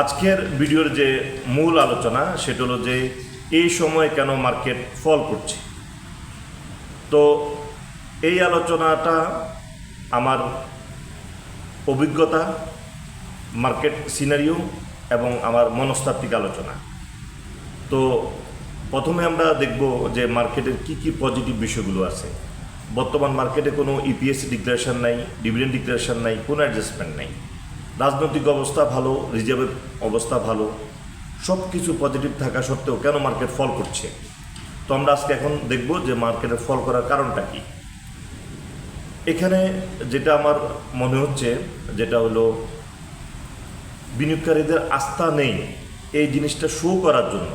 আজকের ভিডিওর যে মূল আলোচনা, সেটা হলো যে এই সময় কেন মার্কেট ফল করছে। তো এই আলোচনাটা আমার অভিজ্ঞতা, মার্কেট সিনারিও এবং আমার মনস্তাত্ত্বিক আলোচনা। তো প্রথমে আমরা দেখব যে মার্কেটের কি কি পজিটিভ বিষয়গুলো আছে। বর্তমান মার্কেটে কোনো E ইপিএস ডিক্লারেশন নাই ডিভিডেন্ড ডিক্লারেশন নাই, কোনো অ্যাডজাস্টমেন্ট নাই। রাজনৈতিক অবস্থা ভালো রিজার্ভের অবস্থা ভালো সব কিছু পজিটিভ থাকা সত্ত্বেও কেন মার্কেট ফল করছে? তো আমরা আজকে এখন দেখব যে মার্কেটের ফল করার কারণটা কি। এখানে যেটা আমার মনে হচ্ছে, যেটা হলো বিনিয়োগকারীদের আস্থা নেই এই জিনিসটা শো করার জন্য।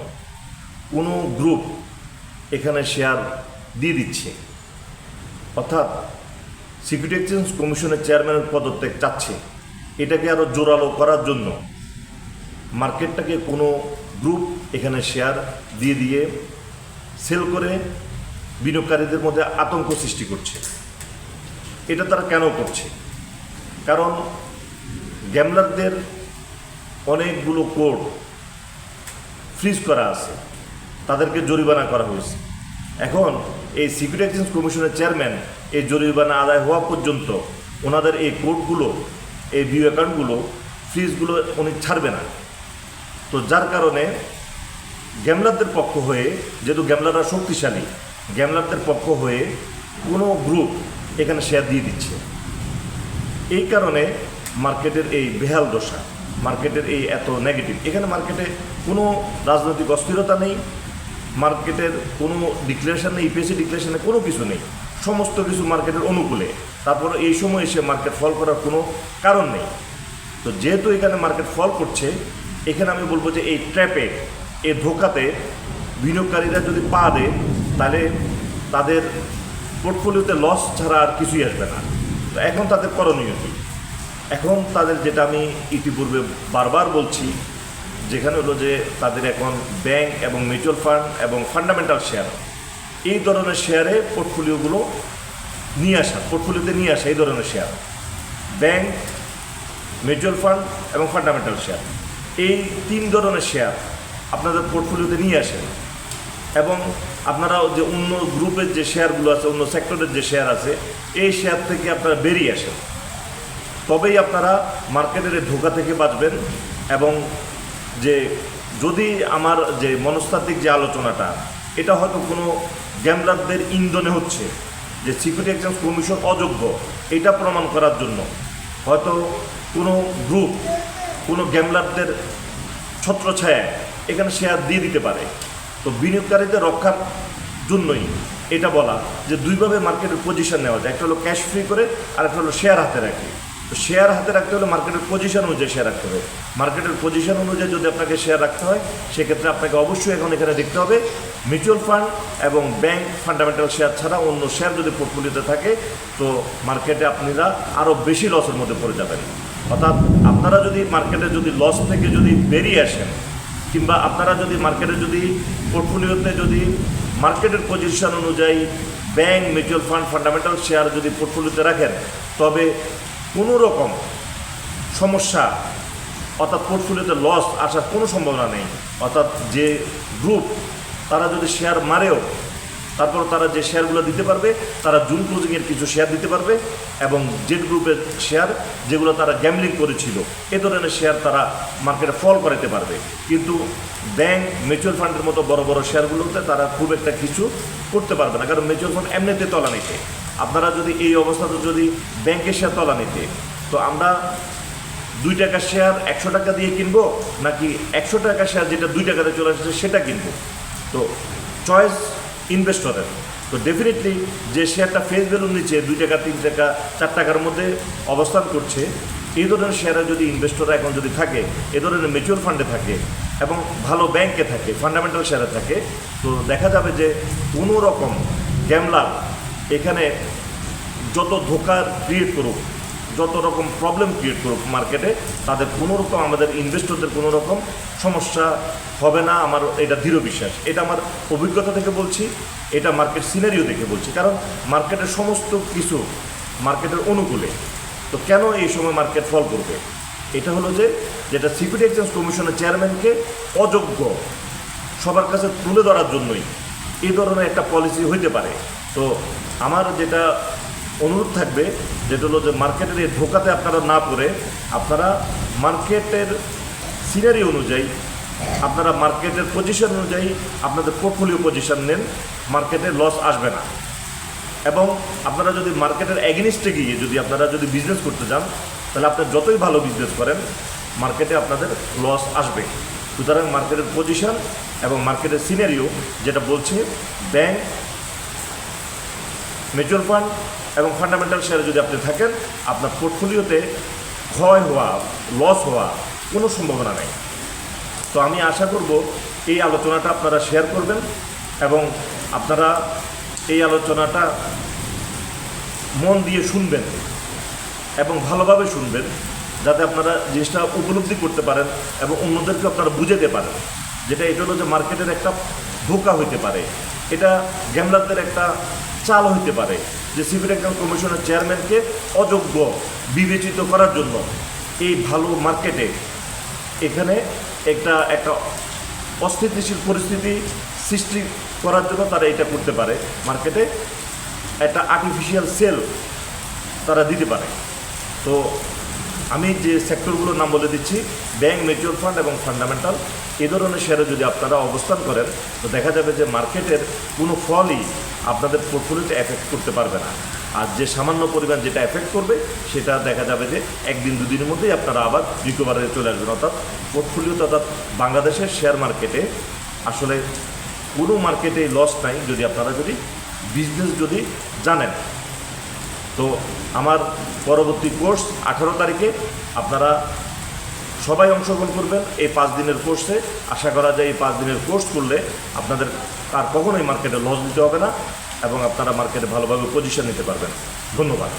কোনো গ্রুপ এখানে শেয়ার দিয়ে দিচ্ছে। অর্থাৎ সিকিউরিটি এক্সচেঞ্জ কমিশনের চেয়ারম্যানের পদত্যাগ চাচ্ছে। এটাকে আরও জোরালো করার জন্য মার্কেটটাকে কোনো গ্রুপ এখানে শেয়ার দিয়ে দিয়ে সেল করে বিনিয়োগকারীদের মধ্যে আতঙ্ক সৃষ্টি করছে। এটা তারা কেন করছে? কারণ গ্যামলারদের অনেকগুলো কোড ফ্রিজ করা আছে, তাদেরকে জরিমানা করা হয়েছে। এখন এই সিকিউরিটি এক্সচেঞ্জ কমিশনের চেয়ারম্যান এই জরিমানা আদায় হওয়া পর্যন্ত ওনাদের এই কোডগুলো এই ভিউ অ্যাকাউন্টগুলো ফ্রিজগুলো উনি ছাড়বে না। তো যার কারণে গ্যামলারদের পক্ষ হয়ে, যেহেতু গ্যামলাররা শক্তিশালী, গ্যামলারদের পক্ষ হয়ে কোনো গ্রুপ এখানে শেয়ার দিয়ে দিচ্ছে। এই কারণে মার্কেটের এই বেহাল দশা, মার্কেটের এই এত নেগেটিভ এখানে মার্কেটে কোনো রাজনৈতিক অস্থিরতা নেই, মার্কেটের কোনো ডিক্লারেশন নেই ইপিএসসি ডিক্লারেশনে কোনো কিছু নেই। সমস্ত কিছু মার্কেটের অনুকূলে। তারপর এই সময় এসে মার্কেট ফল করার কোনো কারণ নেই। তো যেহেতু এখানে মার্কেট ফল করছে, এখানে আমি বলব যে এই ট্র্যাপে এই ধোকাতে বিনিয়োগকারীরা যদি পা দেয়, তাহলে তাদের পোর্টফোলিওতে লস ছাড়া আর কিছুই আসবে না। তো এখন তাদের করণীয় কী? এখন তাদের যেটা আমি ইতিপূর্বে বারবার বলছি, যেখানে হলো যে তাদের এখন ব্যাংক এবং মিউচুয়াল ফান্ড এবং ফান্ডামেন্টাল শেয়ার এই ধরনের শেয়ারে পোর্টফোলিওগুলো নিয়ে আসা পোর্টফোলিওতে নিয়ে আসা এই ধরনের শেয়ার। ব্যাংক মিউচুয়াল ফান্ড এবং ফান্ডামেন্টাল শেয়ার এই তিন ধরনের শেয়ার আপনাদের পোর্টফোলিওতে নিয়ে আসেন এবং আপনারা যে অন্য গ্রুপের যে শেয়ারগুলো আছে, অন্য সেক্টরের যে শেয়ার আছে, এই শেয়ার থেকে আপনারা বেরিয়ে আসেন। তবেই আপনারা মার্কেটের ধোকা থেকে বাঁচবেন এবং যে, যদি আমার যে মনস্তাত্ত্বিক যে আলোচনাটা, এটা হয়তো কোনো গ্যামলারদের ইন্ধনে হচ্ছে যে সিকিউরিটি এক্সচেঞ্জ কমিশন অযোগ্য, এটা প্রমাণ করার জন্য। হয়তো কোনো গ্রুপ, কোনো গ্যামলারদের ছত্রছায়া এখানে শেয়ার দিয়ে দিতে পারে। তো বিনিয়োগকারীদের রক্ষার জন্যই এটা বলা যে দুইভাবে মার্কেটের পজিশন নেওয়া যায়। একটা হলো ক্যাশ ফ্রি করে আর একটা হলো শেয়ার হাতে রাখি। শেয়ার হাতে রাখতে হলে মার্কেটের পজিশন অনুযায়ী শেয়ার রাখতে হবে। মার্কেটের পজিশন অনুযায়ী যদি আপনাকে শেয়ার রাখতে হয়, সেক্ষেত্রে আপনাকে অবশ্যই এখন এখানে দেখতে হবে মিউচুয়াল ফান্ড এবং ব্যাংক ফান্ডামেন্টাল শেয়ার ছাড়া অন্য শেয়ার যদি পোর্টফোলিওতে থাকে, তো মার্কেটে আপনারা আরও বেশি লসের মধ্যে পড়ে যাবেন। অর্থাৎ আপনারা যদি মার্কেটে যদি লস থেকে যদি বেরিয়ে আসেন, কিংবা আপনারা যদি মার্কেটে যদি পোর্টফোলিওতে যদি মার্কেটের পজিশন অনুযায়ী bank mutual fund fundamental share যদি পোর্টফোলিওতে রাখেন, তবে কোনো রকম সমস্যা, অর্থাৎ পোর্টফোলিওতে লস আসার কোনো সম্ভাবনা নেই। অর্থাৎ যে গ্রুপ তারা যদি শেয়ার মারেও তারপর তারা যে শেয়ারগুলো দিতে পারবে, তারা জুন ক্লোজিংয়ের কিছু শেয়ার দিতে পারবে এবং জেড গ্রুপের শেয়ার যেগুলো তারা গ্যামলিং করেছিল, এ ধরনের শেয়ার তারা মার্কেটে ফল করাতে পারবে। কিন্তু ব্যাংক মিউচুয়াল ফান্ডের মতো বড় বড় শেয়ারগুলোতে তারা খুব একটা কিছু করতে পারবে না, কারণ মিউচুয়াল ফান্ড এমনিতে তলা নিতে আপনারা যদি এই অবস্থাতে যদি ব্যাংকের শেয়ার তলা নিতে, তো আমরা দুই টাকা শেয়ার একশো টাকা দিয়ে কিনবো, নাকি একশো টাকা শেয়ার যেটা দুই টাকাতে চলে আসছে সেটা কিনবো? তো চয়েস ইনভেস্টরের তো ডেফিনেটলি যে শেয়ারটা ফেস ভ্যালুর নিচে দুই টাকা, তিন টাকা, চার টাকার মধ্যে অবস্থান করছে, এই ধরনের শেয়ারে যদি ইনভেস্টররা এখন যদি থাকে, এ ধরনের মিউচুয়াল ফান্ডে থাকে, এবং ভালো ব্যাংকে থাকে ফান্ডামেন্টাল শেয়ারে থাকে, তো দেখা যাবে যে কোনো রকম গ্যামলার এখানে যত ধোকা ক্রিয়েট করুক, যত রকম প্রবলেম ক্রিয়েট করুক মার্কেটে তাদের কোনো রকম আমাদের ইনভেস্টরদের কোনো রকম সমস্যা হবে না, আমার এটা দৃঢ় বিশ্বাস। এটা আমার অভিজ্ঞতা থেকে বলছি, এটা মার্কেট সিনারিও দেখে বলছি। কারণ মার্কেটের সমস্ত কিছু মার্কেটের অনুকূলে। তো কেন এই সময় মার্কেট ফল করবে? এটা হলো যে, যেটা সিকিউরিটি এক্সচেঞ্জ কমিশনের চেয়ারম্যানকে অযোগ্য, সবার কাছে তুলে ধরার জন্যই এই ধরনের একটা পলিসি হইতে পারে। তো আমার যেটা অনুরোধ থাকবে, যেটা হলো যে মার্কেটের এই ধোকাতে আপনারা না পড়ে, আপনারা মার্কেটের সিনারি অনুযায়ী, আপনারা মার্কেটের পজিশন অনুযায়ী আপনাদের পোর্টফোলিও পজিশন নেন মার্কেটে লস আসবে না। এবং আপনারা যদি মার্কেটের এগেনিস্টে গিয়ে যদি আপনারা যদি বিজনেস করতে যান, তাহলে আপনি যতই ভালো বিজনেস করেন মার্কেটে আপনাদের লস আসবে। সুতরাং মার্কেটের পজিশন এবং মার্কেটের সিনারিও যেটা বলছে ব্যাংক মিউচুয়াল ফান্ড এবং ফান্ডামেন্টাল শেয়ারে যদি আপনি থাকেন, আপনার পোর্টফোলিওতে ক্ষয় হওয়া লস হওয়া কোনো সম্ভাবনা নেই। তো আমি আশা করব এই আলোচনাটা আপনারা শেয়ার করবেন এবং আপনারা এই আলোচনাটা মন দিয়ে শুনবেন এবং ভালোভাবে শুনবেন যাতে আপনারা জিনিসটা উপলব্ধি করতে পারেন এবং অন্যদেরকে আপনারা বুঝাতে পারেন। যেটা এটা হলো যে মার্কেটের একটা ধোকা হইতে পারে। এটা গ্যামলারদের একটা চাল হইতে পারে যে সিভিল এক্সাম কমিশনের চেয়ারম্যানকে অযোগ্য, বিবেচিত করার জন্য এই ভালো মার্কেটে এখানে একটা একটা অস্থিতিশীল পরিস্থিতি সৃষ্টি করার জন্য তারা এটা করতে পারে। মার্কেটে একটা আর্টিফিশিয়াল সেল তারা দিতে পারে। তো আমি যে সেক্টরগুলোর নাম বলে দিচ্ছি, ব্যাংক, মিউচুয়াল ফান্ড এবং ফান্ডামেন্টাল, এ ধরনের শেয়ারে যদি আপনারা অবস্থান করেন, তো দেখা যাবে যে মার্কেটের কোনো ফলই আপনাদের পোর্টফোলিওতে এফেক্ট করতে পারবে না। আর যে সামান্য পরিমাণ যেটা এফেক্ট করবে, সেটা দেখা যাবে যে একদিন, দুদিনের মধ্যেই আপনারা আবার রিকভারে চলে আসবেন। অর্থাৎ পোর্টফোলিও অর্থাৎ বাংলাদেশের শেয়ার মার্কেটে আসলে কোনো মার্কেটে লস নাই, যদি আপনারা যদি বিজনেস যদি জানেন। তো আমার পরবর্তী কোর্স আঠারো তারিখে আপনারা সবাই অংশগ্রহণ করবেন এই পাঁচ দিনের কোর্সে। আশা করা যায় এই পাঁচ দিনের কোর্স করলে আপনাদের আর কখনোই মার্কেটে লস দিতে হবে না এবং আপনারা মার্কেটে ভালোভাবে পজিশন নিতে পারবেন। ধন্যবাদ।